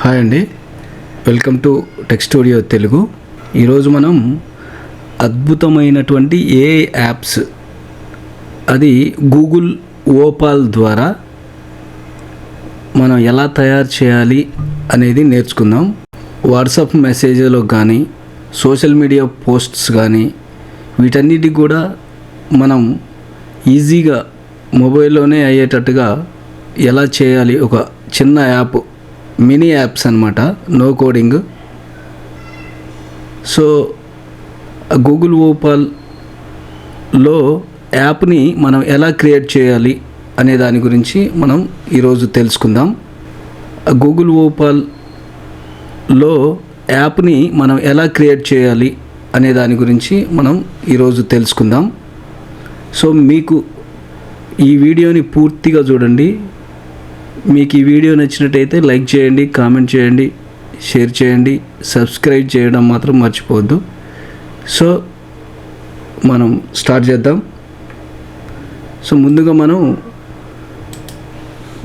Hi అండి. Welcome to tech studio Telugu. ఈరోజు మనం అద్భుతమైనటువంటి ఏ యాప్స్ అది గూగుల్ ఓపాల్ ద్వారా మనం ఎలా తయారు చేయాలి అనేది నేర్చుకుందాం. వాట్సాప్ మెసేజ్లో కానీ సోషల్ మీడియా పోస్ట్స్ కానీ వీటన్నిటికి కూడా మనం ఈజీగా మొబైల్లోనే అయ్యేటట్టుగా ఎలా చేయాలి ఒక చిన్న యాప్ మినీ యాప్స్ అనమాట నో కోడింగ్. సో గూగుల్ ఓపాల్లో యాప్ని మనం ఎలా క్రియేట్ చేయాలి అనే దాని గురించి మనం ఈరోజు తెలుసుకుందాం. గూగుల్ ఓపాల్లో యాప్ని మనం ఎలా క్రియేట్ చేయాలి అనే దాని గురించి మనం ఈరోజు తెలుసుకుందాం. సో మీకు ఈ వీడియోని పూర్తిగా చూడండి. మీకు ఈ వీడియో నచ్చినట్టయితే లైక్ చేయండి కామెంట్ చేయండి షేర్ చేయండి సబ్స్క్రైబ్ చేయడం మాత్రం మర్చిపోవద్దు. సో మనం స్టార్ట్ చేద్దాం. సో ముందుగా మనం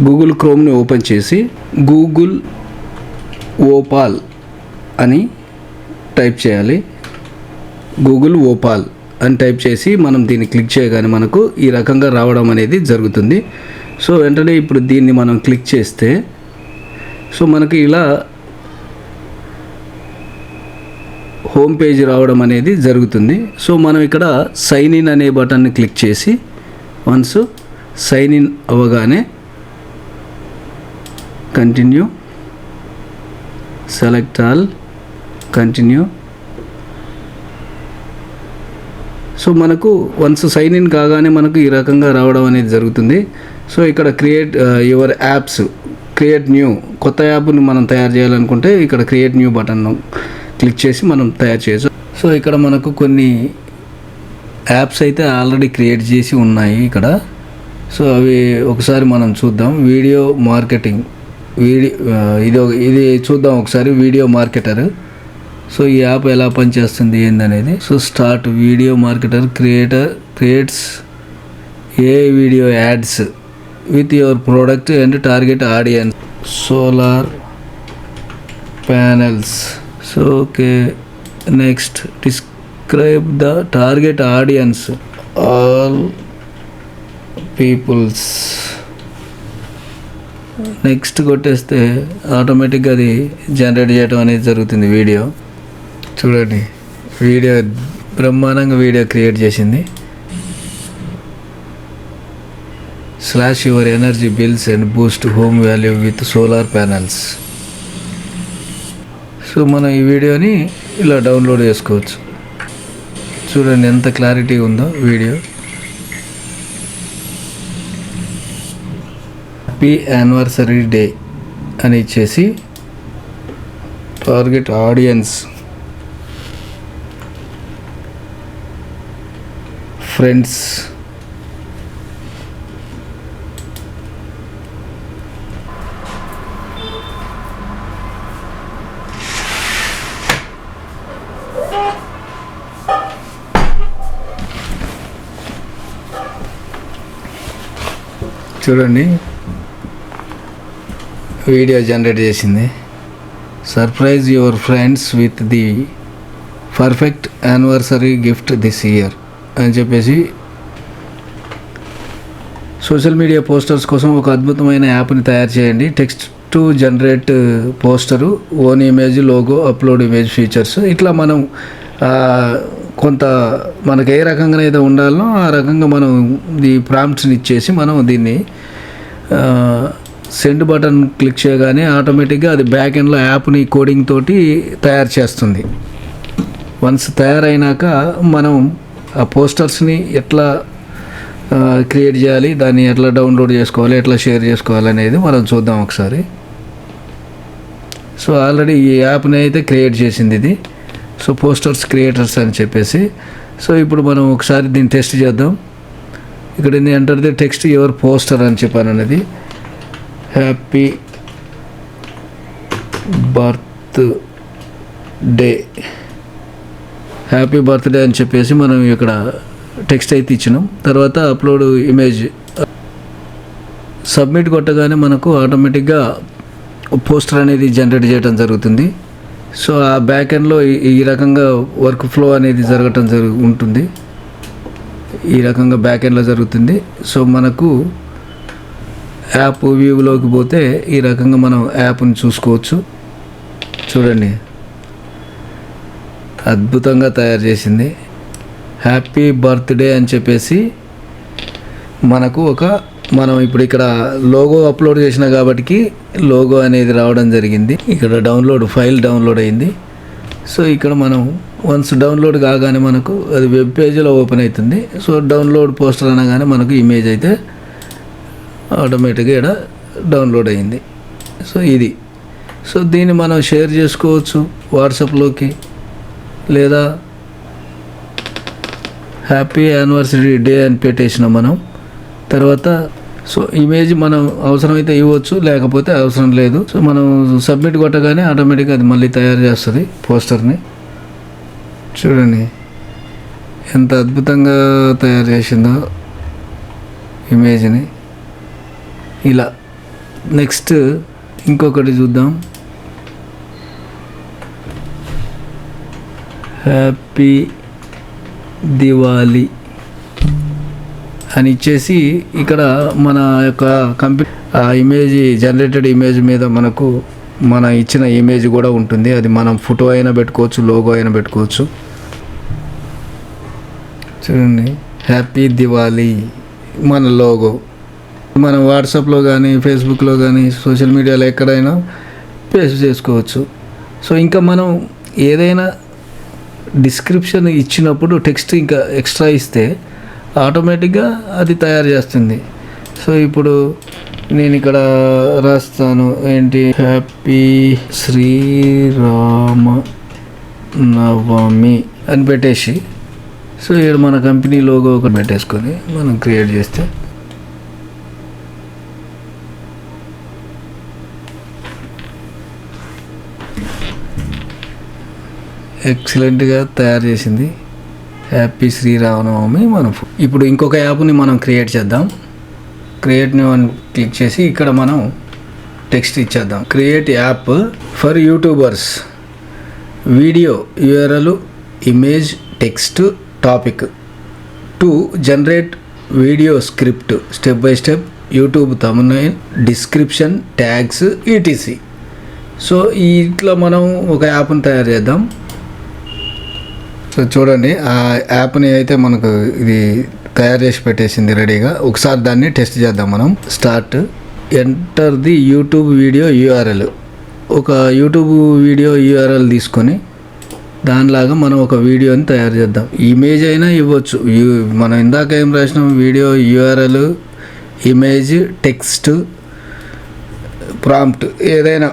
గూగుల్ క్రోమ్ని ఓపెన్ చేసి గూగుల్ ఓపాల్ అని టైప్ చేయాలి. గూగుల్ ఓపాల్ అని టైప్ చేసి మనం దీన్ని క్లిక్ చేయగానే మనకు ఈ రకంగా రావడం అనేది జరుగుతుంది. సో వెంటనే ఇప్పుడు దీన్ని మనం క్లిక్ చేస్తే సో మనకి ఇలా హోమ్ పేజ్ రావడం అనేది జరుగుతుంది. సో మనం ఇక్కడ సైన్ ఇన్ అనే బటన్ని క్లిక్ చేసి వన్స్ సైన్ ఇన్ అవ్వగానే continue select all continue. So మనకు వన్స్ సైన్ ఇన్ కాగానే మనకు ఈ రకంగా రావడం అనేది జరుగుతుంది. సో ఇక్కడ create uh, your apps create new. కొత్త యాప్ని మనం తయారు చేయాలనుకుంటే ఇక్కడ క్రియేట్ న్యూ బటన్ను క్లిక్ చేసి మనం తయారు చేయొచ్చు. సో ఇక్కడ మనకు కొన్ని యాప్స్ అయితే ఆల్రెడీ క్రియేట్ చేసి ఉన్నాయి ఇక్కడ. సో అవి ఒకసారి మనం చూద్దాం. Video marketing. వీడియో uh, ఇది ఒక- ఇది చూద్దాం ఒకసారి. Video marketer. సో ఈ యాప్ ఎలా పనిచేస్తుంది ఏందనేది. So start. Video marketer creator creates a video ads. With your product and target audience solar panels so okay next describe the target audience all peoples next కొట్టేస్తే ఆటోమేటిక్గా అది generate చేయడం అనేది జరుగుతుంది వీడియో చూడండి. వీడియో బ్రహ్మాండంగా వీడియో క్రియేట్ చేసింది. Slash your energy bills and boost home value with solar panels so మనం ఈ వీడియోని ఇలా డౌన్లోడ్ చేసుకోవచ్చు. చూడండి ఎంత క్లారిటీ ఉందో వీడియో హ్యాపీ యానివర్సరీ డే అని ఇచ్చేసి టార్గెట్ ఆడియన్స్ ఫ్రెండ్స్ చూడండి. వీడియో జనరేట్ చేసింది. Surprise your friends with the perfect anniversary gift this year అని చెప్పేసి సోషల్ మీడియా పోస్టర్స్ కోసం ఒక అద్భుతమైన యాప్ని తయారు చేయండి. Text to generate poster own image logo upload image features ఇట్లా మనం కొంత మనకు ఏ రకంగా అయితే ఉండాలో ఆ రకంగా మనం ఈ ప్రాంప్ట్స్ని ఇచ్చేసి మనం దీన్ని సెండ్ బటన్ క్లిక్ చేయగానే ఆటోమేటిక్గా అది బ్యాక్ ఎండ్లో యాప్ని కోడింగ్ తోటి తయారు చేస్తుంది. వన్స్ తయారైనాక మనం ఆ పోస్టర్స్ని ఎట్లా క్రియేట్ చేయాలి దాన్ని ఎట్లా డౌన్లోడ్ చేసుకోవాలి ఎట్లా షేర్ చేసుకోవాలి అనేది మనం చూద్దాం ఒకసారి. సో ఆల్రెడీ ఈ యాప్ని అయితే క్రియేట్ చేసింది ఇది. సో పోస్టర్స్ క్రియేటర్స్ అని చెప్పేసి. సో ఇప్పుడు మనం ఒకసారి దీన్ని టెస్ట్ చేద్దాం. ఇక్కడ enter the text your poster అని చెప్పాను అనేది. Happy birthday happy birthday అని చెప్పేసి మనం ఇక్కడ టెక్స్ట్ అయితే ఇచ్చినాం. తర్వాత అప్లోడ్ ఇమేజ్ సబ్మిట్ కొట్టగానే మనకు ఆటోమేటిక్గా పోస్టర్ అనేది జనరేట్ చేయడం జరుగుతుంది. సో ఆ బ్యాక్ ఎండ్లో ఈ- రకంగా వర్క్ ఫ్లో అనేది జరగటం జరుగు ఉంటుంది. ఈ రకంగా బ్యాక్ ఎండ్లో జరుగుతుంది. సో మనకు యాప్ వ్యూలోకి పోతే ఈ రకంగా మనం యాప్ని చూసుకోవచ్చు. చూడండి. అద్భుతంగా తయారు చేసింది. హ్యాపీ బర్త్డే అని చెప్పేసి మనకు ఒక మనం ఇప్పుడు ఇక్కడ లోగో అప్లోడ్ చేసిన కాబట్టి లోగో అనేది రావడం జరిగింది. ఇక్కడ డౌన్లోడ్ ఫైల్ డౌన్లోడ్ అయింది. సో ఇక్కడ మనం వన్స్ డౌన్లోడ్ కాగానే మనకు అది వెబ్ పేజీలో ఓపెన్ అవుతుంది. సో డౌన్లోడ్ పోస్టర్ అనగానే మనకు ఇమేజ్ అయితే ఆటోమేటిక్గా ఇక్కడ డౌన్లోడ్ అయింది. సో ఇది. సో దీన్ని మనం షేర్ చేసుకోవచ్చు వాట్సాప్లోకి లేదా హ్యాపీ యానివర్సరీ డే అని పెట్టేసినాం మనం. తర్వాత సో ఇమేజ్ మనం అవసరమైతే ఇవ్వచ్చు లేకపోతే అవసరం లేదు. సో మనం సబ్మిట్ కొట్టగానే ఆటోమేటిక్గా అది మళ్ళీ తయారు చేస్తుంది పోస్టర్ని. చూడండి. ఎంత అద్భుతంగా తయారు చేసిందో ఇమేజ్ని ఇలా. నెక్స్ట్ ఇంకొకటి చూద్దాం. హ్యాపీ దివాలి అని ఇచ్చేసి ఇక్కడ మన యొక్క కంపెనీ ఆ ఇమేజ్ జనరేటెడ్ ఇమేజ్ మీద మనకు మన ఇచ్చిన ఇమేజ్ కూడా ఉంటుంది. అది మనం ఫోటో అయినా పెట్టుకోవచ్చు లోగో అయినా పెట్టుకోవచ్చు. చూడండి. హ్యాపీ దివాళీ మన లోగో మనం వాట్సాప్లో కానీ ఫేస్బుక్లో కానీ సోషల్ మీడియాలో ఎక్కడైనా పేస్ట్ చేసుకోవచ్చు. సో ఇంకా మనం ఏదైనా డిస్క్రిప్షన్ ఇచ్చినప్పుడు టెక్స్ట్ ఇంకా ఎక్స్ట్రా ఇస్తే ఆటోమేటిక్గా అది తయారు చేస్తుంది. సో ఇప్పుడు నేను ఇక్కడ రాస్తాను. ఏంటి? హ్యాపీ శ్రీరామ నవమి అని పెట్టేసి. సో ఇక్కడ మన కంపెనీ లోగో ఒకటి పెట్టేసుకొని మనం క్రియేట్ చేస్తే. ఎక్సలెంట్గా తయారు చేసింది. హ్యాపీ శ్రీరామనవమి మనం ఇప్పుడు ఇంకొక యాప్ని మనం క్రియేట్ చేద్దాం. క్రియేట్ న్యూ అని క్లిక్ చేసి ఇక్కడ మనం టెక్స్ట్ ఇచ్చేద్దాం. Create app for YouTubers video URL image text topic to generate video script step by step YouTube thumbnail description tags ETC so ఇట్లా మనం ఒక యాప్ని తయారు చేద్దాం. సో చూడండి ఆ యాప్ని అయితే మనకు ఇది తయారు చేసి పెట్టేసింది రెడీగా. ఒకసారి దాన్ని టెస్ట్ చేద్దాం మనం. Start. Enter the YouTube video URL ఒక యూట్యూబ్ వీడియో యూఆర్ఎల్ తీసుకొని దానిలాగా మనం ఒక వీడియోని తయారు చేద్దాం. ఇమేజ్ అయినా ఇవ్వచ్చు. మనం ఇందాక ఏం రాసినాం? Video URL image text prompt ఏదైనా.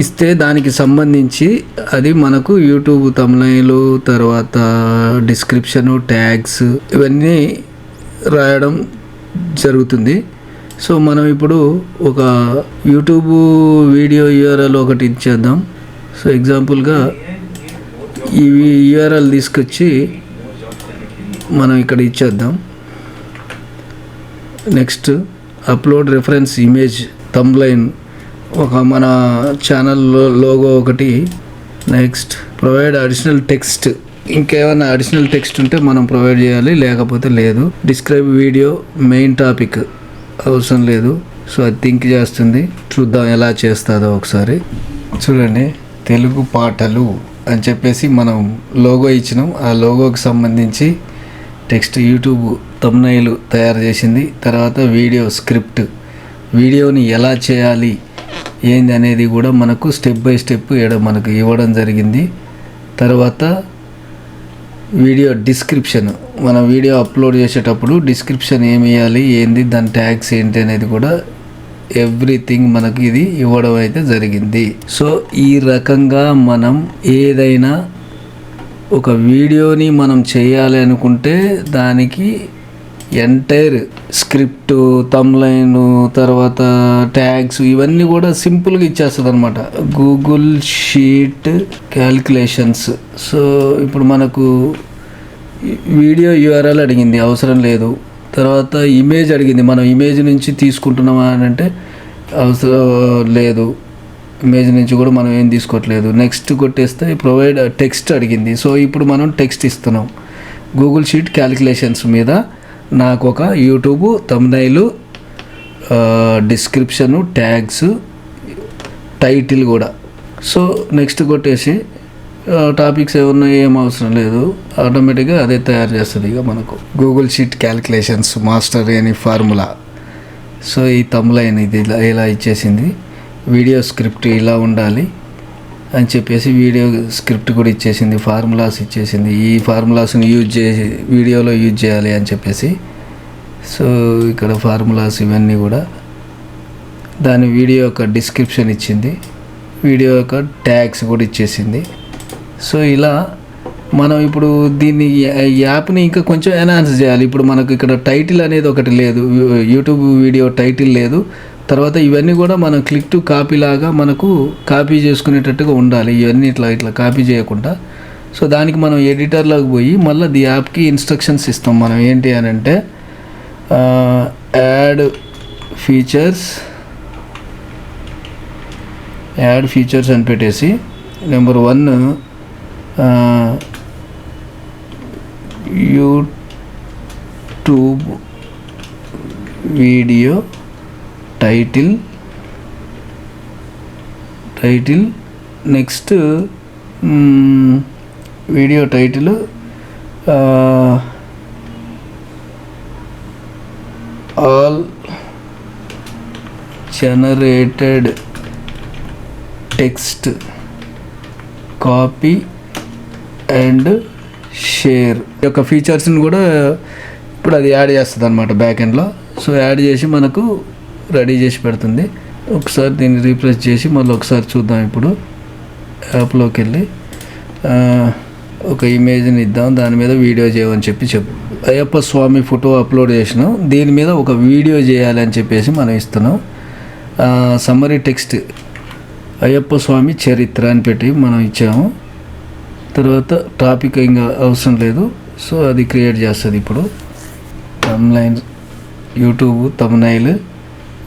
ఇస్తే దానికి సంబంధించి అది మనకు యూట్యూబ్ తమిళలు తర్వాత డిస్క్రిప్షను ట్యాగ్స్ ఇవన్నీ రాయడం జరుగుతుంది. సో మనం ఇప్పుడు ఒక యూట్యూబ్ వీడియో యూఆర్ఎల్ ఒకటి ఇచ్చేద్దాం. సో ఎగ్జాంపుల్గా ఈ యూఆర్ఎల్ తీసుకొచ్చి మనం ఇక్కడ ఇచ్చేద్దాం. Next upload reference image thumbnail ఒక మన ఛానల్ లోగో ఒకటి. నెక్స్ట్ ప్రొవైడ్ అడిషనల్ టెక్స్ట్ ఇంకేమైనా అడిషనల్ టెక్స్ట్ ఉంటే మనం ప్రొవైడ్ చేయాలి లేకపోతే లేదు. డిస్క్రైబ్ వీడియో మెయిన్ టాపిక్ అవసరం లేదు. సో అది థింక్ చేస్తుంది. చూద్దాం ఎలా చేస్తుందో ఒకసారి. చూడండి తెలుగు పాటలు అని చెప్పేసి మనం లోగో ఇచ్చినాం. ఆ లోగోకి సంబంధించి టెక్స్ట్ యూట్యూబ్ తమ్నైలు తయారు చేసింది. తర్వాత వీడియో స్క్రిప్ట్ వీడియోని ఎలా చేయాలి? ఏంది అనేది కూడా మనకు స్టెప్ బై స్టెప్ ఇక్కడ మనకు ఇవ్వడం జరిగింది. తర్వాత వీడియో డిస్క్రిప్షన్ మన వీడియో అప్లోడ్ చేసేటప్పుడు డిస్క్రిప్షన్ ఏమి ఇవ్వాలి ఏంది దాని ట్యాగ్స్ ఏంటి అనేది కూడా ఎవ్రీథింగ్ మనకి ఇది ఇవ్వడం అయితే జరిగింది. సో ఈ రకంగా మనం ఏదైనా ఒక వీడియోని మనం చేయాలి అనుకుంటే దానికి ఎంటైర్ స్క్రిప్ట్ తమ్లైన్ తర్వాత ట్యాగ్స్ ఇవన్నీ కూడా సింపుల్గా ఇచ్చేస్తుంది అనమాట గూగుల్ షీట్ క్యాల్కులేషన్స్ సో ఇప్పుడు మనకు వీడియో యూఆర్ఎల్ అడిగింది అవసరం లేదు. తర్వాత ఇమేజ్ అడిగింది మనం ఇమేజ్ నుంచి తీసుకుంటున్నామా అని అంటే అవసరం లేదు. ఇమేజ్ నుంచి కూడా మనం ఏం తీసుకోవట్లేదు. నెక్స్ట్ కొట్టేస్తే ప్రొవైడ్ టెక్స్ట్ అడిగింది. సో ఇప్పుడు మనం టెక్స్ట్ ఇస్తున్నాం. గూగుల్ షీట్ క్యాలిక్యులేషన్స్ మీద నాకు ఒక YouTube thumbnail description tags title కూడా. సో నెక్స్ట్ కొట్టేసి టాపిక్స్ ఏమన్నా ఏం అవసరం లేదు. ఆటోమేటిక్గా అదే తయారు చేస్తుంది ఇక మనకు. గూగుల్ షీట్ క్యాలిక్యులేషన్స్ మాస్టర్ అని ఫార్ములా సో ఈ తమ్లైన్ ఇది ఇలా ఇలా ఇచ్చేసింది. వీడియో స్క్రిప్ట్ ఇలా ఉండాలి. అని చెప్పేసి వీడియో స్క్రిప్ట్ కూడా ఇచ్చేసింది ఫార్ములాస్ ఇచ్చేసింది. ఈ ఫార్ములాస్ని యూజ్ చేసి వీడియోలో యూజ్ చేయాలి అని చెప్పేసి. సో ఇక్కడ ఫార్ములాస్ ఇవన్నీ కూడా దాని వీడియో యొక్క డిస్క్రిప్షన్ ఇచ్చింది. వీడియో యొక్క ట్యాగ్స్ కూడా ఇచ్చేసింది. సో ఇలా మనం ఇప్పుడు దీన్ని యాప్ని ఇంకా కొంచెం ఎన్హాన్స్ చేయాలి. ఇప్పుడు మనకు ఇక్కడ టైటిల్ అనేది ఒకటి లేదు. యూట్యూబ్ వీడియో టైటిల్ లేదు. తర్వాత ఇవన్నీ కూడా మనం క్లిక్ టు కాపీ లాగా మనకు కాపీ చేసుకునేటట్టుగా ఉండాలి. ఇవన్నీ ఇట్లా ఇట్లా కాపీ చేయకుండా. సో దానికి మనం ఎడిటర్లోకి పోయి మళ్ళీ ది యాప్కి ఇన్స్ట్రక్షన్స్ ఇస్తాం. మనం ఏంటి అని అంటే యాడ్ ఫీచర్స్ యాడ్ ఫీచర్స్ అని పెట్టేసి number one YouTube video title title next video title all generated text copy and share. యొక్క ఫీచర్స్ని కూడా ఇప్పుడు అది యాడ్ చేస్తుంది అనమాట బ్యాక్ ఎండ్లో సో యాడ్ చేసి మనకు రెడీ చేసి పెడుతుంది. ఒకసారి దీన్ని రీప్లేస్ చేసి మళ్ళీ ఒకసారి చూద్దాం ఇప్పుడు. యాప్లోకి వెళ్ళి ఒక ఇమేజ్ని ఇద్దాం దాని మీద వీడియో చేయమని చెప్పి చెప్పు. అయ్యప్ప స్వామి ఫోటో అప్లోడ్ చేసినాం. దీని మీద ఒక వీడియో చేయాలి అని చెప్పేసి మనం ఇస్తున్నాం. సమ్మరీ టెక్స్ట్ అయ్యప్ప స్వామి చరిత్ర అని పెట్టి మనం ఇచ్చాము. తర్వాత టాపిక్ ఇంకా అవసరం లేదు. సో అది క్రియేట్ చేస్తుంది ఇప్పుడు. Online YouTube thumbnail.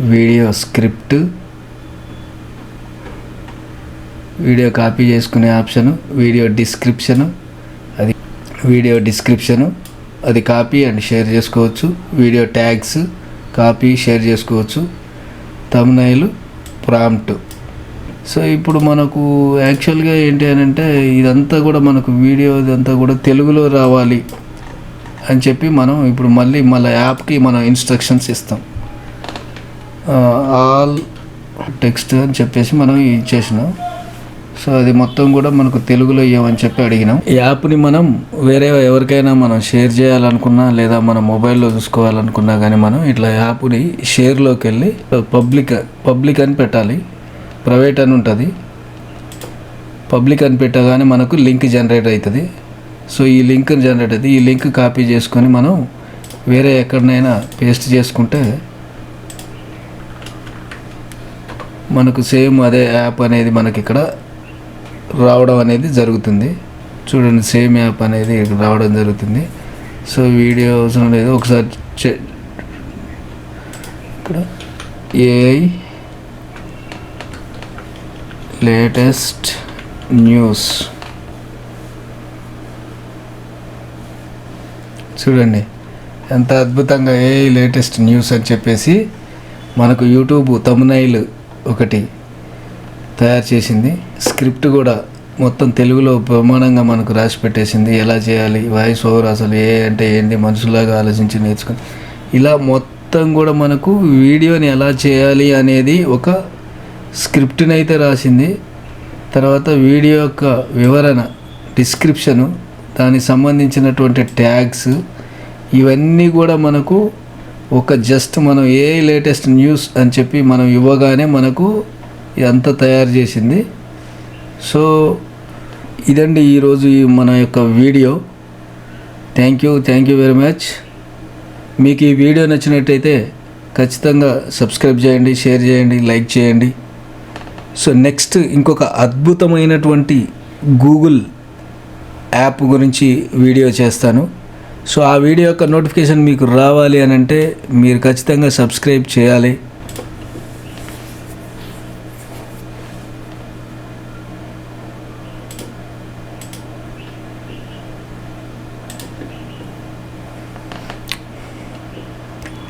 Video script. Video copy చేసుకునే ఆప్షను వీడియో డిస్క్రిప్షను అది వీడియో డిస్క్రిప్షను అది కాపీ అండ్ షేర్ చేసుకోవచ్చు. వీడియో ట్యాగ్స్ కాపీ షేర్ చేసుకోవచ్చు. Thumbnail prompt. సో ఇప్పుడు మనకు యాక్చువల్గా ఏంటి అని అంటే ఇదంతా కూడా మనకు వీడియో ఇదంతా కూడా తెలుగులో రావాలి అని చెప్పి మనం ఇప్పుడు మళ్ళీ మళ్ళీ యాప్కి మనం ఇన్స్ట్రక్షన్స్ ఇస్తాం. ఆల్ టెక్స్ట్ అని చెప్పేసి మనం ఇచ్చేసినాం సో అది మొత్తం కూడా మనకు తెలుగులో ఇవ్వమని చెప్పి అడిగినాం. యాప్ని మనం వేరే ఎవరికైనా మనం షేర్ చేయాలనుకున్నా లేదా మన మొబైల్లో చూసుకోవాలనుకున్నా కానీ మనం ఇట్లా యాప్ని షేర్లోకి వెళ్ళి పబ్లిక్ పబ్లిక్ అని పెట్టాలి. ప్రైవేట్ అని ఉంటుంది. పబ్లిక్ అని పెట్టగానే మనకు లింక్ జనరేట్ అవుతుంది సో ఈ లింక్ జనరేట్ అవుతుంది ఈ లింక్ కాపీ చేసుకొని మనం వేరే ఎక్కడనైనా పేస్ట్ చేసుకుంటే మనకు సేమ్ అదే యాప్ అనేది మనకి ఇక్కడ రావడం అనేది జరుగుతుంది. చూడండి సేమ్ యాప్ అనేది ఇక్కడ రావడం జరుగుతుంది. సో వీడియో అవసరం లేదు ఒకసారి చె- ఇక్కడ ఏఐ లేటెస్ట్ న్యూస్. చూడండి ఎంత అద్భుతంగా ఏ లేటెస్ట్ న్యూస్ అని చెప్పేసి మనకు యూట్యూబ్ తమ్నైల్ ఒకటి తయారు చేసింది. స్క్రిప్ట్ కూడా మొత్తం తెలుగులో ప్రమాణంగా మనకు రాసి పెట్టేసింది. ఎలా చేయాలి వాయిస్ ఓవర్ అసలు ఏ అంటే ఏంటి మనుషులాగా ఆలోచించి నేర్చుకుని. ఇలా మొత్తం కూడా మనకు వీడియోని ఎలా చేయాలి అనేది ఒక స్క్రిప్ట్ని అయితే రాసింది. తర్వాత వీడియో యొక్క వివరణ డిస్క్రిప్షను దానికి సంబంధించినటువంటి ట్యాగ్స్ ఇవన్నీ కూడా మనకు ఒక జస్ట్ మనం ఏ లేటెస్ట్ న్యూస్ అని చెప్పి మనం ఇవ్వగానే మనకు ఇదంతా తయారు చేసింది. సో ఇదండి ఈరోజు మన యొక్క video. Thank you thank you very much మీకు ఈ వీడియో నచ్చినట్టయితే ఖచ్చితంగా సబ్స్క్రైబ్ చేయండి షేర్ చేయండి లైక్ చేయండి. సో నెక్స్ట్ ఇంకొక అద్భుతమైనటువంటి గూగుల్ యాప్ గురించి వీడియో చేస్తాను. సో ఆ వీడియో యొక్క నోటిఫికేషన్ మీకు రావాలి అని అంటే మీరు ఖచ్చితంగా సబ్స్క్రైబ్ చేయాలి.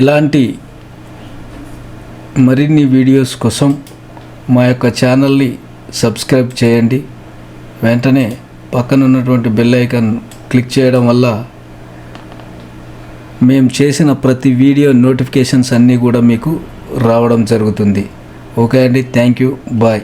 ఇలాంటి మరిన్ని వీడియోస్ కోసం మా యొక్క ఛానల్ని సబ్స్క్రైబ్ చేయండి. వెంటనే పక్కన ఉన్నటువంటి బెల్ ఐకాన్ క్లిక్ చేయడం వల్ల మేము చేసిన ప్రతి వీడియో నోటిఫికేషన్స్ అన్నీ కూడా మీకు రావడం జరుగుతుంది. ఓకే అండి థ్యాంక్ యూ బాయ్.